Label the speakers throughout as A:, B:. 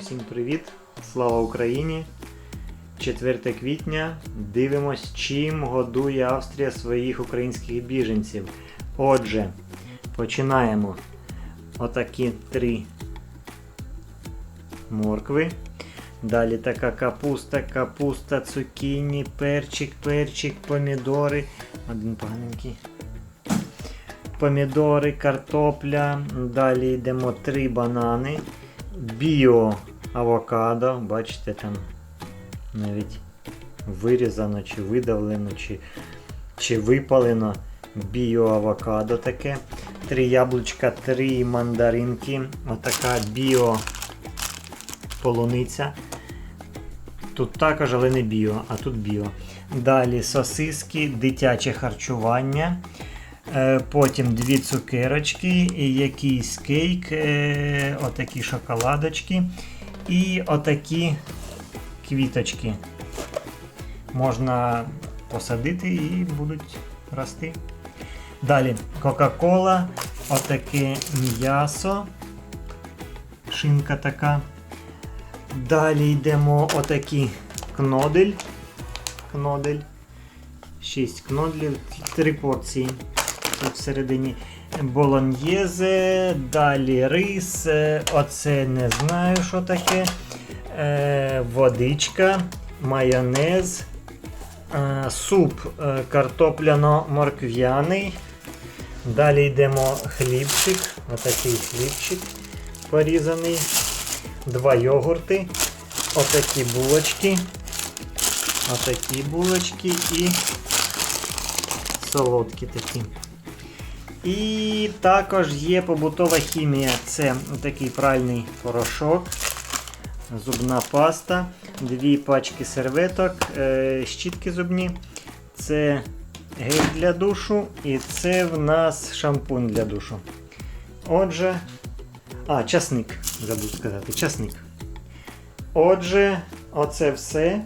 A: Усім привіт! Слава Україні! 4 квітня дивимось, чим годує Австрія своїх українських біженців. Отже, починаємо. Отакі три моркви. Далі така капуста, капуста, цукіні, перчик, перчик, помідори. Один поганенький. Помідори, картопля. Далі йдемо три банани. Біо авокадо. Бачите, там навіть вирізано, чи видавлено, чи, чи випалено. Біо авокадо таке. Три яблучка, три мандаринки. Отака біо полуниця. Тут також, але не біо, а тут біо. Далі сосиски, дитяче харчування. Е, Потім дві цукерочки, якийсь кейк, е, отакі шоколадочки і отакі квіточки. Можна посадити і будуть рости. Далі Кока-Кола, отаке м'ясо, шинка така. Далі йдемо отакі кнодель. Кнодель. 6 кнодлів, 3 порції тут всередині. Болоньєзе, далі рис, е, оце не знаю, що таке. Е, водичка, майонез, е, суп картопляно-морквяний. Далі йдемо хлібчик, отакий хлібчик порізаний, два йогурти, отакі булочки, отакі булочки і солодкі такі. І також є побутова хімія. Це такий пральний порошок, зубна паста, дві пачки серветок, е, щітки зубні. Це гель для душу і це в нас шампунь для душу. Отже, а, часник, забув сказати, часник. Отже, оце все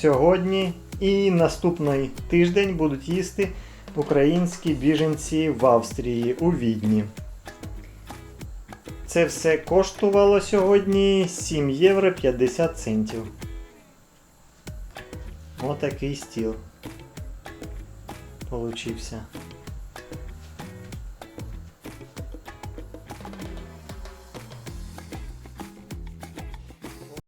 A: сьогодні і наступний тиждень будуть їсти українські біженці в Австрії у Відні. Це все коштувало сьогодні 7 євро 50 центів. Отакий стіл получився.